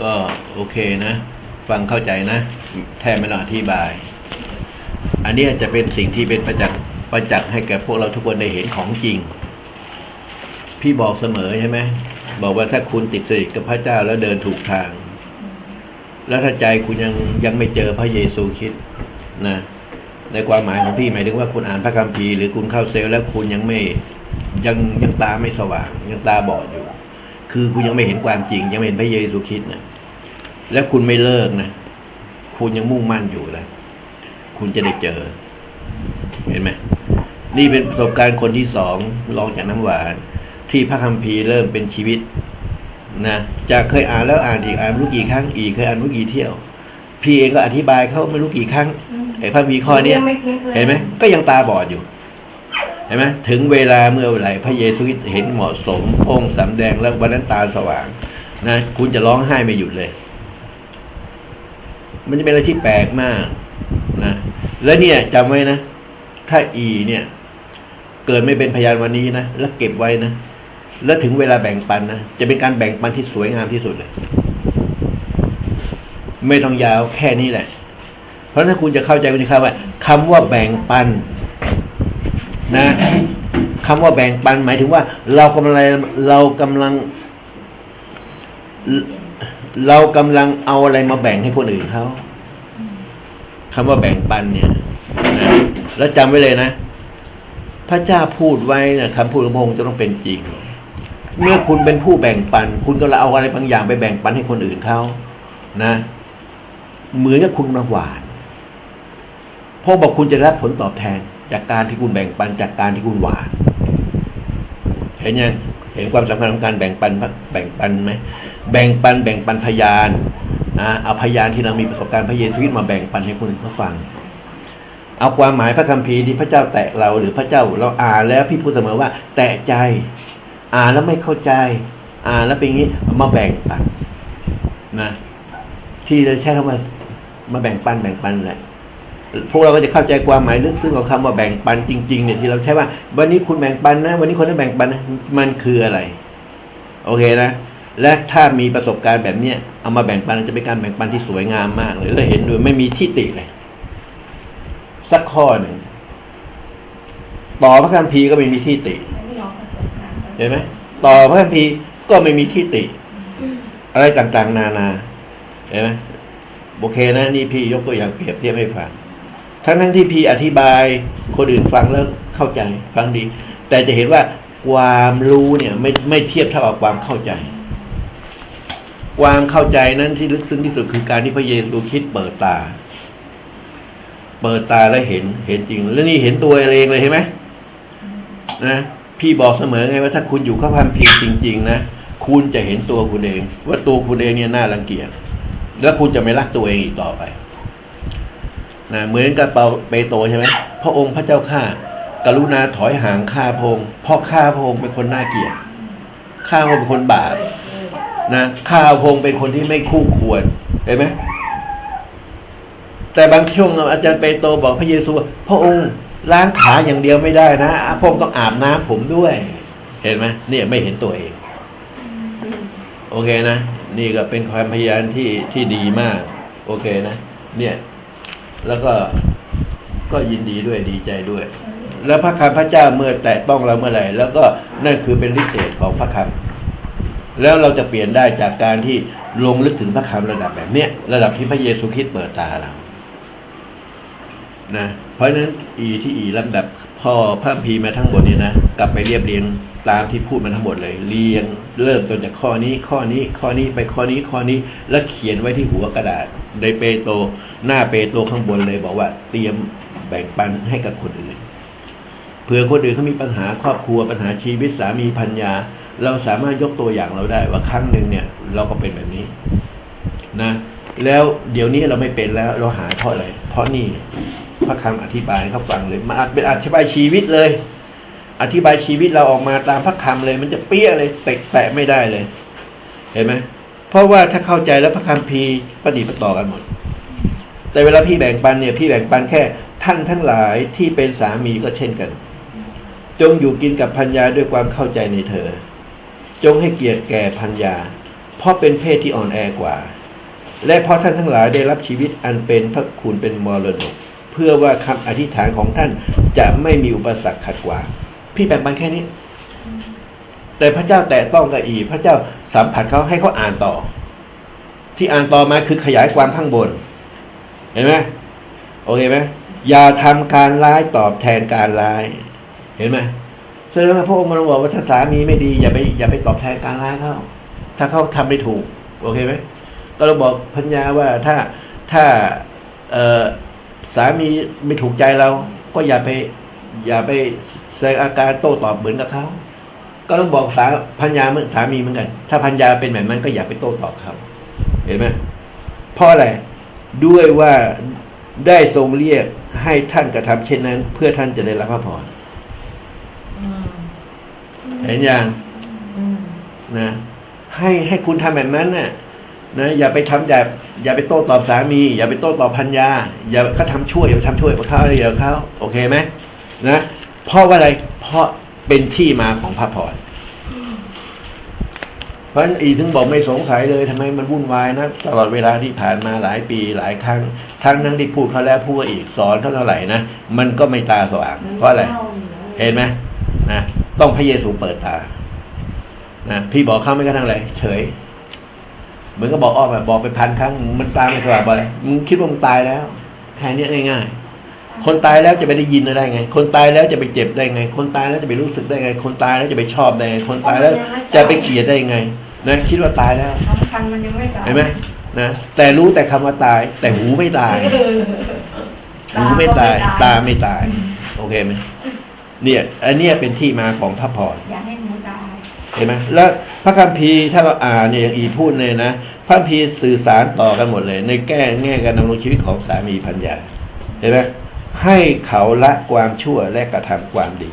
ก็โอเคนะ ฟังเข้าใจนะ แทบไม่ต้องอธิบาย อันนี้จะเป็นสิ่งที่เป็นประจักษ์ประจักษ์ให้แก่พวกเราทุกคนได้เห็นของจริง พี่บอกเสมอใช่ไหมบอกว่าถ้าคุณติดสนิทกับพระเจ้าแล้วเดินถูกทาง แล้วถ้าใจคุณยังยังไม่เจอพระเยซูคริดนะในความหมายของพี่หมายถึงว่าคุณอ่านพระคัมภีร์หรือคุณเข้าเซลล์แล้วคุณยังไม่ยังยังตาไม่สว่าง ยังตาบอดอยู่ คือคุณยังไม่เห็นความจริง ยังไม่เห็นพระเยซูคริดนะแล้วคุณไม่เลิกนะคุณยังมุ่งมั่นอยู่นะคุณจะได้เจอ เห็นไหมนี่เป็นประสบการณ์คนที่สองลองจากน้ำหวาน ที่พระคัมภีร์เริ่มเป็นชีวิตนะจากเคยอ่านแล้วอ่านอีกอ่านไม่รู้กี่ครั้งอีกเคยอ่านไม่รู้กี่เที่ยว พี่เองก็อธิบายเขาไม่รู้กี่ครั้งไอ้พระมีข้อเนี้ยไม่คิดเลยเห็นไหมก็ยังตาบอดอยู่ เห็นไหมถึงเวลาเมื่อไหร่พระเยซูคริสต์เห็นเหมาะสมพระองค์สำแดงแล้ววันนั้นตาสว่างนะคุณจะร้องไห้ไม่หยุดเลย มันจะเป็นอะไรที่แปลกมากนะแล้วเนี่ยจำไว้นะ ถ้าอีเนี่ย เกิดไม่เป็นพยานวันนี้นะแล้วเก็บไว้นะแล้วถึงเวลาแบ่งปันนะจะเป็นการแบ่งปันที่สวยงามที่สุดเลย ไม่ต้องยาวแค่นี้แหละ เพราะถ้าคุณจะเข้าใจคุณจะเข้าว่าคำว่าแบ่งปัน นะคำว่าแบ่งปันหมายถึงว่า เรากำลังเรากำลัง เรากำลังเอาอะไรมาแบ่งให้คนอื่นเขาคำว่าแบ่งปันเนี่ยนะแล้วจำไว้เลยนะ พระเจ้าพูดไว้นะคำพูดของพระองค์จะต้องเป็นจริง เมื่อคุณเป็นผู้แบ่งปัน คุณก็เอาอะไรบางอย่างไปแบ่งปันให้คนอื่นเขานะเหมือนกับคุณมาหวานพราะบอกคุณจะได้รับผลตอบแทน จากการที่คุณแบ่งปันจากการที่คุณหวาน เห็นยังเห็นความสำคัญของการแบ่งปันแบ่งปันไหมแบ่งปันแบ่งปันพยานนะเอาพยานที่เรามีประสบการณ์พระเยซูคริสต์มาแบ่งปันให้คนอื่นเขาฟัง เอาความหมายพระคัมภีร์ที่พระเจ้าแตะเราหรือพระเจ้าเราอ่านแล้วพี่พูดเสมอว่า แตะใจ อ่านแล้วไม่เข้าใจ อ่านแล้วเป็นอย่างนี้มาแบ่งปันนะที่จะใช้คำว่ามาแบ่งปันแบ่งปันแหละ พวกเราก็จะเข้าใจความหมายลึกซึ้งของคำว่าแบ่งปันจริงๆเนี่ยที่เราใช้ว่า วันนี้คุณแบ่งปันนะ วันนี้คนนั้นแบ่งปันนะมันคืออะไร โอเคนะและถ้ามีประสบการณ์แบบเนี้ยเอามาแบ่งปันจะเป็นการแบ่งปันที่สวยงามมากเลยแล้วเห็นด้วยไม่มีที่ติเลย สักข้อหนึ่งต่อพระคัมภีร์ก็ไม่มีที่ติเห็นไหมต่อพระคัมภีร์ก็ไม่มีที่ติ อะไรต่างๆ นานาเห็นไหมโอเคนะนี่พี่ยกตัวอย่างเปรียบเทียบให้ฟัง ทั้งทั้งที่พี่อธิบายคนอื่นฟังแล้วเข้าใจฟังดี แต่จะเห็นว่าความรู้เนี่ยไม่ไม่เทียบเท่ากับความเข้าใจ ความเข้าใจนั้นที่ลึกซึ้งที่สุดคือการที่พระเยซูคิดเปิดตา เปิดตาแล้วเห็นเห็นจริง แล้วนี่เห็นตัวเองเลยเห็นไหมนะพี่บอกเสมอไงว่าถ้าคุณอยู่ข้าพันพีจริง ๆ นะคุณจะเห็นตัวคุณเอง ว่าตัวคุณเองเนี่ยน่ารังเกียจแล้วคุณจะไม่รักตัวเองอีกต่อไป นะเหมือนกับเปโตใช่ไหมพระองค์พระเจ้าข้ากรุณาถอยห่างข้าพงเพราะข้าพระองค์เป็นคนน่าเกลียดข้าพงเป็นคนบาปนะข้าพงเป็นคนที่ไม่คู่ควรเห็นไหมแต่บางช่วงอาจารย์เปโตบอกพระเยซูว่าพระองค์ล้างขาอย่างเดียวไม่ได้นะพระองค์ต้องอาบน้ำผมด้วย เห็นไหมเนี่ยไม่เห็นตัวเอง โอเคนะ นี่ก็เป็นความพยานที่ที่ดีมาก โอเคนะ เนี่ย แล้วก็ก็ยินดีด้วยดีใจด้วย แล้วพระคำพระเจ้าเมื่อแตะต้องเราเมื่อไหร่ แล้วก็นั่นคือเป็นฤทธิ์เดชของพระคำแล้วเราจะเปลี่ยนได้จากการที่ลงลึกถึงพระคำระดับแบบเนี้ยระดับที่พระเยซูคริสต์เปิดตาเรานะเพราะฉะนั้นอีที่อีลำดับพ่อพระพีมาทั้งหมดเนี่ยนะกลับไปเรียบเรียง ตามที่พูดมาทั้งหมดเลย เรียงเริ่มต้นจากข้อนี้ ข้อนี้ข้อนี้ไปข้อนี้ข้อนี้ แล้วเขียนไว้ที่หัวกระดาษในเปโต หน้าเปโตข้างบนเลยบอกว่า เตรียมแบ่งปันให้กับคนอื่นเผื่อคนอื่นเขามีปัญหาครอบครัวปัญหาชีวิตสามีพัญญา เราสามารถยกตัวอย่างเราได้ว่าครั้งหนึ่งเนี่ย เราก็เป็นแบบนี้ นะ แล้วเดี๋ยวนี้เราไม่เป็นแล้ว เราหายเพราะอะไรเพราะนี่พระคำอธิบายให้เขาฟังเลยมันอาจเป็นอธิบายชีวิตเลย อธิบายชีวิตเราออกมาตามพระคำเลย มันจะเปี้ยเลยเตะแตะไม่ได้เลย เห็นไหมเพราะว่าถ้าเข้าใจแล้วพระคำพีปฏิปต่อกันหมด แต่เวลาพี่แบ่งปันเนี่ย พี่แบ่งปันแค่ ท่านทั้งหลายที่เป็นสามีก็เช่นกัน จงอยู่กินกับพัญญาด้วยความเข้าใจในเธอ จงให้เกียรติแก่พัญญา เพราะเป็นเพศที่อ่อนแอกว่า และเพราะท่านทั้งหลายได้รับชีวิตอันเป็นพระคุณเป็นมรดก เพื่อว่าคำอธิษฐานของท่านจะไม่มีอุปสรรคขัดขวาง พี่แบ่งปันแค่นี้ แต่พระเจ้าแตะต้องกับอี พระเจ้าสัมผัสเขาให้เขาอ่านต่อ ที่อ่านต่อมาคือขยายความข้างบน เห็นไหมโอเคไหมอย่าทำการร้ายตอบแทนการร้าย เห็นไหมแสดงว่าพระองค์มาบอกว่าถ้าสามีไม่ดีอย่าไปอย่าไปตอบแทนการร้ายเขาถ้าเขาทำไม่ถูก โอเคไหมก็เราบอกพัญญาว่าถ้าถ้าเออสามีไม่ถูกใจเรา ก็อย่าไป อย่าไป แสดงอาการโต้ตอบเหมือนกับเขาก็ต้องบอกสาพัญญาเหมือนสามีเหมือนกัน ถ้าพัญญาเป็นแบบนั้นก็อย่าไปโต้ตอบเขาเห็นไหมเพราะอะไรด้วยว่าได้ทรงเรียกให้ท่านกระทำเช่นนั้น เพื่อท่านจะได้รับพระพรอืมเห็นยังอืมนะให้ให้คุณทำแบบนั้นน่ะ นะอย่าไปทำแบบอย่าไปโต้ตอบสามี อย่าไปโต้ตอบพัญญา อย่าเขาทำช่วยอย่าไปทำช่วยเขาอะไรอย่าเขาโอเคไหมนะ เพราะว่าอะไรเพราะเป็นที่มาของพระพรเพราะฉะนั้นอีถึงบอกไม่สงสัยเลยทำไมมันวุ่นวายนะตลอดเวลาที่ผ่านมาหลายปีหลายครั้ง ทั้งนั้นที่พูดเขาแล้วพูดอีกสอนเขาเท่าไหร่นะมันก็ไม่ตาสว่างเพราะอะไรเห็นไหมนะต้องพระเยซูเปิดตานะพี่บอกเขาไม่กระทั่งอะไรเฉยเหมือนก็บอกอ้อมแบบบอกไปพันครั้ง มันตาไม่สว่างบอกเลยมึงคิดว่ามึงตายแล้วแค่เนี้ยง่ายๆ คนตายแล้วจะไปได้ยินได้ไง คนตายแล้วจะไปเจ็บได้ไง คนตายแล้วจะไปรู้สึกได้ไง คนตายแล้วจะไปชอบได้ไง คนตายแล้วจะไปเกลียดได้ไงนะคิดว่าตายแล้วสำคัญมันยังไม่ตายเห็นไหมนะแต่รู้แต่คำว่าตาย แต่หูไม่ตายเออหูไม่ตาย ตาไม่ตาย โอเคไหมเนี่ยอันเนี้ยเป็นที่มาของพระพรอย่าให้หนูตายเห็นไหมแล้วพระคัมภีร์ถ้าเราอ่านเนี่ยอย่างอีพูดเลยนะพระคัมภีร์สื่อสารต่อกันหมดเลย ในแก้แง่การดำรงชีวิตของสามีพัญญาเห็นไหม ให้เขาละความชั่วและกระทำความดี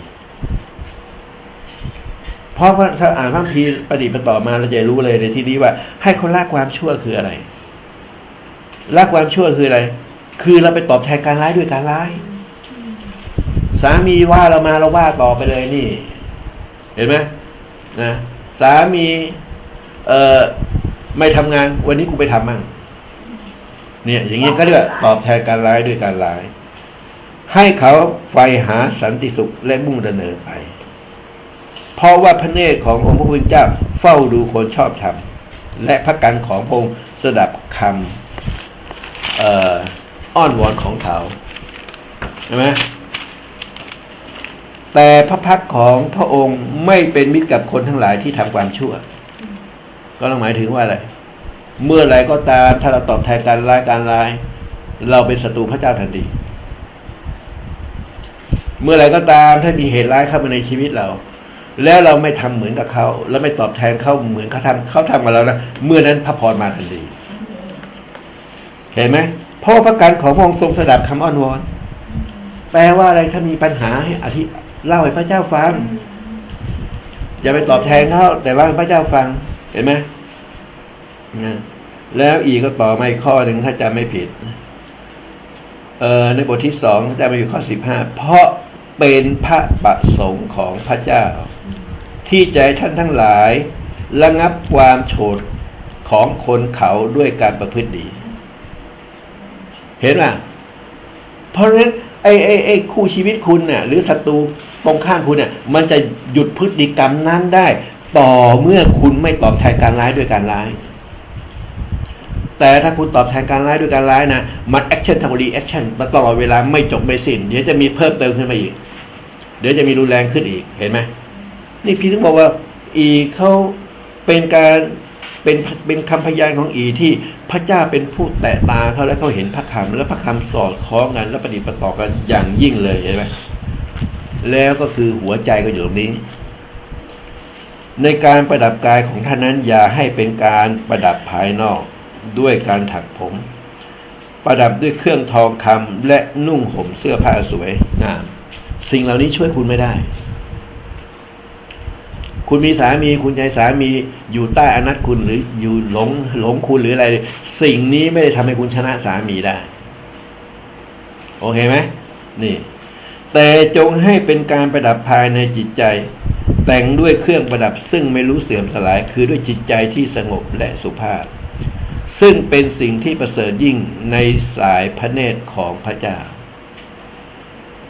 เพราะว่าถ้าอ่านพระคัมภีประดิษฐ์ปต่อมาเราจะรู้เลยในที่นี้ว่า ให้เขาละความชั่วคืออะไรละความชั่วคืออะไร คือเราไปตอบแทนการร้ายด้วยการร้าย สามีว่าเรามาเราว่าต่อไปเลยนี่ เห็นไหมนะสามี เอ่อไม่ทำงาน วันนี้กูไปทำมั่งเนี่ย อย่างนี้ก็เรียกตอบแทนการร้ายด้วยการร้าย ให้เขาไฟหาสันติสุขและมุ่งดำเนินไป เพราะว่าพระเนตรขององค์พระผู้เป็นเจ้าเฝ้าดูคนชอบธรรมและพระกันของพระองค์สดับคำอ่ออ้อนวอนของเขาใช่ไหมแต่พระพักของพระองค์ไม่เป็นมิตรกับคนทั้งหลายที่ทำความชั่ว ก็ต้องหมายถึงว่าอะไร เมื่อไรก็ตามถ้าเราตอบแทนการร้ายการร้าย เราเป็นศัตรูพระเจ้าทันที เมื่อไรก็ตามถ้ามีเหตุร้ายเข้ามาในชีวิตเรา แล้วเราไม่ทำเหมือนกับเขาแล้วไม่ตอบแทนเขาเหมือนเขาทำเขาทำกับเรานะเมื่อนั้นพระพรมาทันทีเห็นไหมเพราะพระการของพระองค์ทรงสดับคำอ้อนวอนแปลว่าอะไรถ้ามีปัญหาให้อธิเล่าให้พระเจ้าฟังอย่าไปตอบแทนเขาแต่เล่าให้พระเจ้าฟัง เห็นไหมนะแล้วอีกก็ต่อมาอีกข้อหนึ่งถ้าจำไม่ผิด เอ่อในบทที่สองจำไม่ผิดข้อสิบห้าเพราะ เป็นพระประสงค์ของพระเจ้า ที่จะให้ท่านทั้งหลาย ระงับความโฉดของคนเขาด้วยการประพฤติดี เห็นไหมเพราะฉะนั้นไอ้ไอ้ไอ้คู่ชีวิตคุณเนี่ยหรือศัตรูตรงข้ามคุณเนี่ยมันจะหยุดพฤติกรรมนั้นได้ ต่อเมื่อคุณไม่ตอบแทนการร้ายด้วยการร้าย แต่ถ้าคุณตอบแทนการร้ายด้วยการร้ายนะมันแอคชั่นทำรีแอคชั่นมาตลอดเวลาไม่จบไม่สิ้นเดี๋ยวจะมีเพิ่มเติมขึ้นมาอีก เดี๋ยวจะมีรุนแรงขึ้นอีกเห็นไหมนี่พี่ถึงบอกว่า อีเขาเป็นการเป็นเป็นคำพยานของอีที่พระเจ้าเป็นผู้แตะตาเขาแล้วเขาเห็นพระคำแล้วพระคำสอดคล้องกันและประดิประต่อกันอย่างยิ่งเลยเห็นไหมแล้วก็คือหัวใจก็อยู่ตรงนี้ ในการประดับกายของท่านนั้นอย่าให้เป็นการประดับภายนอกด้วยการถักผม ประดับด้วยเครื่องทองคำและนุ่งห่มเสื้อผ้าสวยงาม สิ่งเหล่านี้ช่วยคุณไม่ได้ คุณมีสามีคุณใจสามีอยู่ใต้อนัตคุณหรืออยู่หลงหลงคุณหรืออะไร สิ่งนี้ไม่ได้ทำให้คุณชนะสามีได้ โอเคไหมนี่ แต่จงให้เป็นการประดับภายในจิตใจ แต่งด้วยเครื่องประดับซึ่งไม่รู้เสื่อมสลาย คือด้วยจิตใจที่สงบและสุภาพ ซึ่งเป็นสิ่งที่ประเสริฐยิ่งในสายพระเนตรของพระเจ้า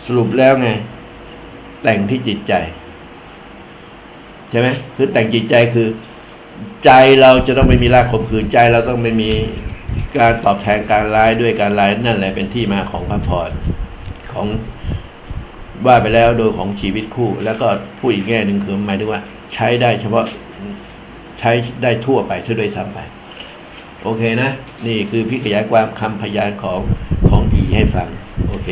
สรุปแล้วไง แต่งที่จิตใจ ใช่ไหมคือแต่งจิตใจคือ ใจเราจะต้องไม่มีรากข่มขืนใจเราต้องไม่มีการตอบแทนการร้ายด้วยการร้ายนั่นแหละเป็นที่มาของพระพรของว่าไปแล้วโดยของชีวิตคู่ แล้วก็พูดอีกแง่หนึ่งคือหมายถึงว่า ใช้ได้เฉพาะใช้ได้ทั่วไปซะด้วยซ้ำไป โอเคนะ นี่คือพี่ขยายความคำพยานของของอีให้ฟัง โอเค